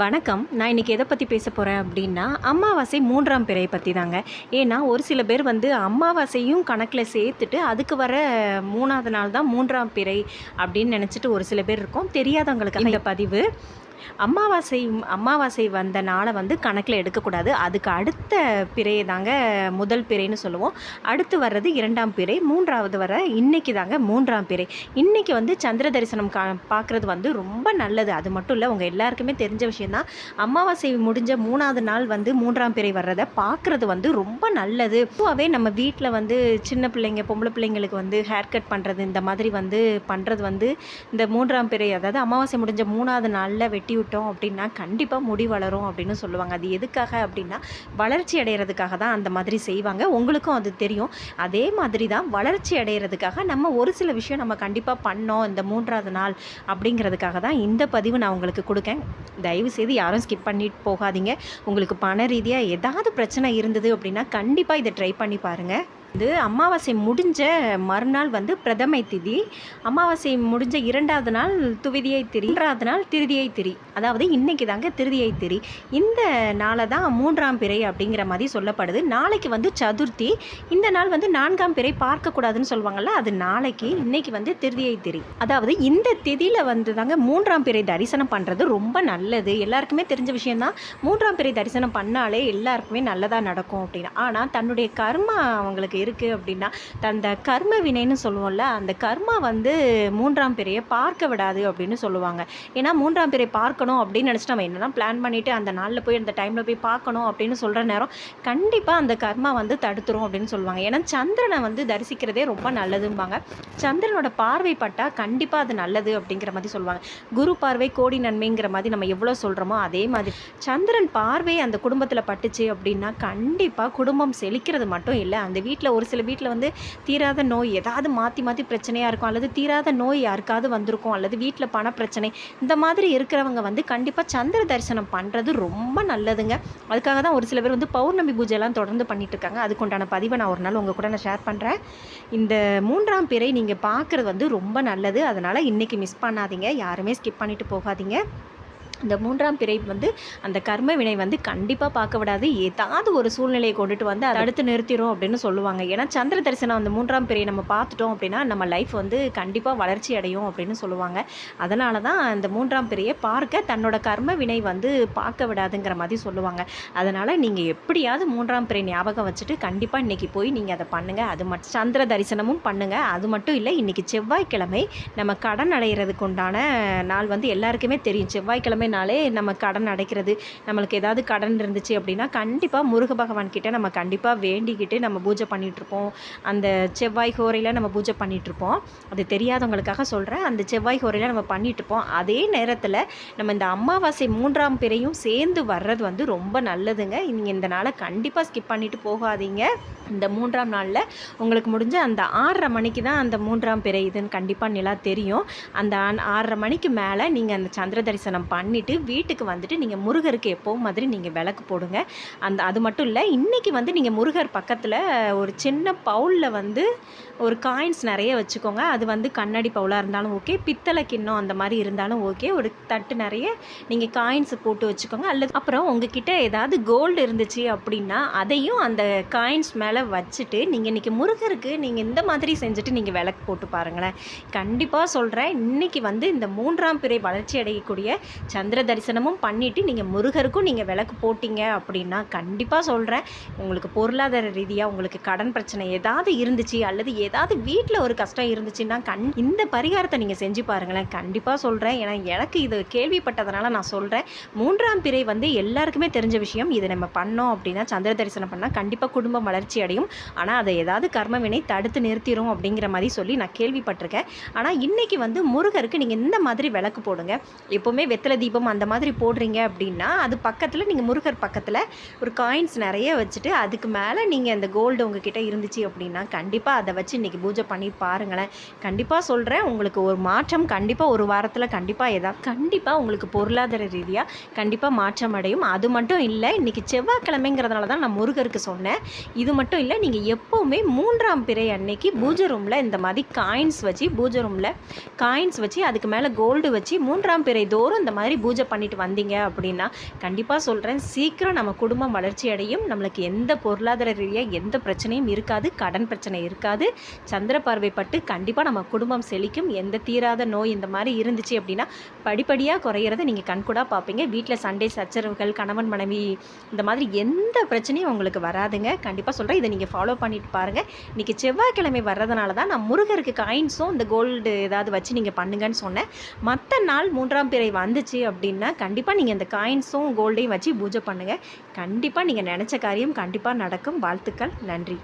வணக்கம். நான் இன்றைக்கி எதை பற்றி பேச போகிறேன் அப்படின்னா அமாவாசை மூன்றாம் பிறை பற்றி தாங்க ஏன்னா ஒரு சில பேர் வந்து அமாவாசையும் கணக்கில் சேர்த்துட்டு அதுக்கு வர மூணாவது நாள் தான் மூன்றாம் பிறை அப்படின்னு நினச்சிட்டு ஒரு சில பேர் இருக்கோம். தெரியாதவங்களுக்கு இந்த பதிவு. அமாவாசை அமாவாசை வந்த நாளை வந்து கணக்கில் எடுக்கக்கூடாது. அதுக்கு அடுத்த பிறையை தாங்க முதல் பிறைன்னு சொல்லுவோம். அடுத்து வர்றது இரண்டாம் பிறை மூன்றாவது வர இன்னைக்கு தாங்க மூன்றாம் பிறை. இன்னைக்கு வந்து சந்திர தரிசனம் கா பார்க்குறது வந்து ரொம்ப நல்லது. அது மட்டும் இல்லை உங்கள் எல்லாருக்குமே தெரிஞ்ச விஷயந்தான் அமாவாசை முடிஞ்ச மூணாவது நாள் வந்து மூன்றாம் பிறை வர்றதை பார்க்குறது வந்து ரொம்ப நல்லது. பொதுவாகவே நம்ம வீட்டில் வந்து சின்ன பிள்ளைங்க பொம்பளை பிள்ளைங்களுக்கு வந்து ஹேர் கட் பண்ணுறது இந்த மாதிரி வந்து பண்ணுறது வந்து இந்த மூன்றாம் பிறை அதாவது அமாவாசை முடிஞ்ச மூணாவது நாளில் வெட்டி விட்டோம் அப்படின்னா கண்டிப்பாக முடி வளரும் அப்படின்னு சொல்லுவாங்க. அது எதுக்காக அப்படின்னா வளர்ச்சி அடைகிறதுக்காக தான் அந்த மாதிரி செய்வாங்க. உங்களுக்கும் அது தெரியும். அதே மாதிரி தான் வளர்ச்சி அடைகிறதுக்காக நம்ம ஒரு சில விஷயம் நம்ம கண்டிப்பாக பண்ணோம் இந்த மூன்றாவது நாள் அப்படிங்கிறதுக்காக தான் இந்த பதிவு நான் உங்களுக்கு கொடுக்கேன். தயவு செய்து யாரும் ஸ்கிப் பண்ணிட்டு போகாதீங்க. உங்களுக்கு பண ரீதியாக ஏதாவது பிரச்சனை இருந்தது அப்படின்னா கண்டிப்பாக இதை ட்ரை பண்ணி பாருங்கள் இது அமாவாசை முடிஞ்ச மறுநாள் வந்து பிரதமை திதி. அமாவாசை முடிஞ்ச இரண்டாவது நாள் துவிதியை திரி மூன்றாவது நாள் திருதியை திரி. அதாவது இன்னைக்கு தாங்க திருதியை திரி. இந்த நாளை தான் மூன்றாம் பிறை அப்படிங்கிற மாதிரி சொல்லப்படுது. நாளைக்கு வந்து சதுர்த்தி. இந்த நாள் வந்து நான்காம் பிறை பார்க்கக்கூடாதுன்னு சொல்லுவாங்கல்ல அது நாளைக்கு இன்னைக்கு வந்து திருதியை திரி. அதாவது இந்த திதியில் வந்து தாங்க மூன்றாம் பிறை தரிசனம் பண்ணுறது ரொம்ப நல்லது. எல்லாருக்குமே தெரிஞ்ச விஷயம்தான் மூன்றாம் பிறை தரிசனம் பண்ணாலே எல்லாருக்குமே நல்லதாக நடக்கும் அப்படின்னு. ஆனால் தன்னுடைய கர்மா அவங்களுக்கு இருக்குது அப்படின்னா அந்த கர்ம வினைன்னு சொல்லுவோம்ல அந்த கர்மா வந்து மூன்றாம் பிறையை பார்க்க விடாது அப்படின்னு சொல்லுவாங்க. ஏன்னா மூன்றாம் பிறை பார்க்கணும் அப்படின்னு நினச்சிட்டு நம்ம என்னென்னா பிளான் பண்ணிவிட்டு அந்த நாளில் போய் அந்த டைமில் போய் பார்க்கணும் அப்படின்னு சொல்கிற நேரம் கண்டிப்பாக அந்த கர்மா வந்து தடுத்துரும் அப்படின்னு சொல்லுவாங்க. ஏன்னா சந்திரனை வந்து தரிசிக்கிறதே ரொம்ப நல்லதும்பாங்க. சந்திரனோட பார்வை பட்டால் கண்டிப்பாக அது நல்லது அப்படிங்கிற மாதிரி சொல்லுவாங்க. குரு பார்வை கோடி நன்மைங்கிற மாதிரி நம்ம எவ்வளோ சொல்கிறோமோ அதே மாதிரி. சந்திரன் பார்வை அந்த குடும்பத்தில் பட்டுச்சு அப்படின்னா கண்டிப்பாக குடும்பம் செழிக்கிறது மட்டும் இல்லை அந்த வீட்டில் ஒரு சில வீட்டில் வந்து தீராத நோய் ஏதாவது மாற்றி மாற்றி பிரச்சனையாக இருக்கும் அல்லது தீராத நோய் யாருக்காவது வந்திருக்கும் அல்லது வீட்டில் பண பிரச்சனை இந்த மாதிரி இருக்கிறவங்க வந்து கண்டிப்பாக சந்திர தரிசனம் பண்ணுறது ரொம்ப நல்லதுங்க. அதுக்காக தான் ஒரு சில பேர் வந்து பௌர்ணமி பூஜைலாம் தொடர்ந்து பண்ணிட்டு இருக்காங்க. அதுக்குண்டான பதிவை நான் ஒரு நாள் உங்கள் கூட நான் ஷேர் பண்ணுறேன் இந்த மூன்றாம் பிறை நீங்கள் பார்க்குறது வந்து ரொம்ப நல்லது. அதனால் இன்றைக்கி மிஸ் பண்ணாதீங்க. யாருமே ஸ்கிப் பண்ணிட்டு போகாதீங்க. இந்த மூன்றாம் பிறை வந்து அந்த கர்ம வினை வந்து கண்டிப்பாக பார்க்க விடாது. ஏதாவது ஒரு சூழ்நிலையை கொண்டுட்டு வந்து அதை அடுத்து நிறுத்திடும் அப்படின்னு சொல்லுவாங்க. ஏன்னா சந்திர தரிசனம் அந்த மூன்றாம் பிறையை நம்ம பார்த்துட்டோம் அப்படின்னா நம்ம லைஃப் வந்து கண்டிப்பாக வளர்ச்சி அடையும் அப்படின்னு சொல்லுவாங்க. அதனால தான் அந்த மூன்றாம் பிறையை பார்க்க தன்னோட கர்ம வினை வந்து பார்க்க விடாதுங்கிற மாதிரி சொல்லுவாங்க. அதனால் நீங்கள் எப்படியாவது மூன்றாம் பிறை ஞாபகம் வச்சுட்டு கண்டிப்பாக இன்றைக்கி போய் நீங்கள் அதை பண்ணுங்கள் அது மட்டும் சந்திர தரிசனமும் பண்ணுங்கள் அது மட்டும் இல்லை இன்றைக்கி செவ்வாய்க்கிழமை நம்ம கடன் அடைகிறதுக்கு உண்டான நாள் வந்து எல்லாருக்குமே தெரியும். செவ்வாய்க்கிழமை நாளே நம்ம கடன் அடைக்கிறது நம்மளுக்கு ஏதாவது கடன் இருந்துச்சு அப்படின்னா கண்டிப்பாக முருக பகவான் நம்ம கண்டிப்பாக வேண்டிக்கிட்டு நம்ம பூஜை பண்ணிகிட்ருப்போம் அந்த செவ்வாய் ஹோரையில் நம்ம பூஜை பண்ணிகிட்ருப்போம் அது தெரியாதவங்களுக்காக சொல்கிறேன் அந்த செவ்வாய் ஹோரையில் நம்ம பண்ணிகிட்ருப்போம் அதே நேரத்தில் நம்ம இந்த அமாவாசை மூன்றாம் பிறையும் சேர்ந்து வர்றது வந்து ரொம்ப நல்லதுங்க. நீங்கள் இந்த நாளை கண்டிப்பாக ஸ்கிப் பண்ணிவிட்டு போகாதீங்க. இந்த மூன்றாம் நாளில் உங்களுக்கு முடிஞ்ச அந்த ஆறரை மணிக்கு தான் அந்த மூன்றாம் பிறை இதுன்னு கண்டிப்பாக நிலா தெரியும். அந்த ஆறரை மணிக்கு மேலே நீங்கள் அந்த சந்திர தரிசனம் பண்ணிவிட்டு வீட்டுக்கு வந்துட்டு நீங்கள் முருகருக்கு எப்போவும் மாதிரி நீங்கள் விளக்கு போடுங்க. அந்த அது மட்டும் இல்லை இன்றைக்கி வந்து நீங்கள் முருகர் பக்கத்தில் ஒரு சின்ன பவுலில் வந்து ஒரு காயின்ஸ் நிறைய வச்சுக்கோங்க. அது வந்து கண்ணாடி பவுலாக இருந்தாலும் ஓகே பித்தளை கிண்ணம் அந்த மாதிரி இருந்தாலும் ஓகே ஒரு தட்டு நிறைய நீங்கள் காயின்ஸ் போட்டு வச்சுக்கோங்க. அல்லது அப்புறம் உங்ககிட்ட ஏதாவது கோல்டு இருந்துச்சு அப்படின்னா அதையும் அந்த காயின்ஸ் மேலே வச்சுட்டு நீங்கள் இன்றைக்கி முருகருக்கு நீங்கள் இந்த மாதிரி செஞ்சுட்டு நீங்கள் விளக்கு போட்டு பாருங்களேன். கண்டிப்பாக சொல்கிறேன் இன்னைக்கு வந்து இந்த மூன்றாம் பிறை வளர்ச்சி அடையக்கூடிய சந்திர சந்திர தரிசனமும் பண்ணிவிட்டு நீங்கள் முருகருக்கும் நீங்கள் விளக்கு போட்டிங்க அப்படின்னா கண்டிப்பாக சொல்கிறேன் உங்களுக்கு பொருளாதார ரீதியாக உங்களுக்கு கடன் பிரச்சனை ஏதாவது இருந்துச்சு அல்லது ஏதாவது வீட்டில் ஒரு கஷ்டம் இருந்துச்சுன்னா கண் இந்த பரிகாரத்தை நீங்கள் செஞ்சு பாருங்களேன். கண்டிப்பாக சொல்கிறேன் ஏன்னா எனக்கு இது கேள்விப்பட்டதுனால நான் சொல்கிறேன் மூன்றாம் பிறை வந்து எல்லாருக்குமே தெரிஞ்ச விஷயம். இதை நம்ம பண்ணோம் அப்படின்னா சந்திர தரிசனம் பண்ணால் கண்டிப்பாக குடும்பம் வளர்ச்சி அடையும். ஆனால் அதை ஏதாவது கர்மவினை தடுத்து நிறுத்திடும் அப்படிங்கிற மாதிரி சொல்லி நான் கேள்விப்பட்டிருக்கேன். ஆனால் இன்றைக்கி வந்து முருகருக்கு நீங்கள் இந்த மாதிரி விளக்கு போடுங்க. எப்போவுமே வெத்தலை தீபம் அந்த மாதிரி போடுறீங்க அப்படின்னா அது பக்கத்தில் நீங்கள் முருகர் பக்கத்தில் ஒரு காயின்ஸ் நிறைய வச்சுட்டு அதுக்கு மேலே நீங்கள் அந்த கோல்டு உங்ககிட்ட இருந்துச்சு அப்படின்னா கண்டிப்பாக அதை வச்சு இன்றைக்கி பூஜை பண்ணி பாருங்களேன். கண்டிப்பாக சொல்கிறேன் உங்களுக்கு ஒரு மாற்றம் கண்டிப்பாக ஒரு வாரத்தில் கண்டிப்பாக எதா கண்டிப்பாக உங்களுக்கு பொருளாதார ரீதியாக கண்டிப்பாக மாற்றம் அடையும். அது மட்டும் இல்லை இன்றைக்கி செவ்வாய்க்கிழமைங்கிறதுனால தான் நான் முருகருக்கு சொன்னேன். இது மட்டும் இல்லை நீங்கள் எப்போவுமே மூன்றாம் பிறை அன்னைக்கு பூஜை ரூமில் இந்த மாதிரி காயின்ஸ் வச்சு பூஜை ரூமில் காயின்ஸ் வச்சு அதுக்கு மேலே கோல்டு வச்சு மூன்றாம் பிறை தோறும் இந்த மாதிரி பூஜை பண்ணிட்டு வந்தீங்க அப்படின்னா கண்டிப்பாக சொல்கிறேன் சீக்கிரம் நம்ம குடும்பம் வளர்ச்சி அடையும். நம்மளுக்கு எந்த பொருளாதார ரீதியாக எந்த பிரச்சனையும் இருக்காது. கடன் பிரச்சனை இருக்காது. சந்திர பார்வைப்பட்டு கண்டிப்பாக நம்ம குடும்பம் செழிக்கும். எந்த தீராத நோய் இந்த மாதிரி இருந்துச்சு அப்படின்னா படிப்படியாக குறையிறத நீங்கள் கண்கூடாக பார்ப்பீங்க. வீட்டில் சண்டை சச்சரவுகள் கணவன் மனைவி இந்த மாதிரி எந்த பிரச்சனையும் உங்களுக்கு வராதுங்க. கண்டிப்பாக சொல்கிறேன் இதை நீங்கள் ஃபாலோ பண்ணிட்டு பாருங்கள் இன்றைக்கி செவ்வாய்க்கிழமை வர்றதுனால தான் நான் முருகருக்கு காயின்ஸும் இந்த கோல்டு ஏதாவது வச்சு நீங்கள் பண்ணுங்கன்னு சொன்னேன். மற்ற நாள் மூன்றாம் பிறை வந்துச்சு அப்படின்னா கண்டிப்பாக நீங்கள் இந்த காயின்ஸும் கோல்டையும் வச்சு பூஜை பண்ணுங்கள் கண்டிப்பாக நீங்கள் நினச்ச காரியம் கண்டிப்பாக நடக்கும். வாழ்த்துக்கள். நன்றி.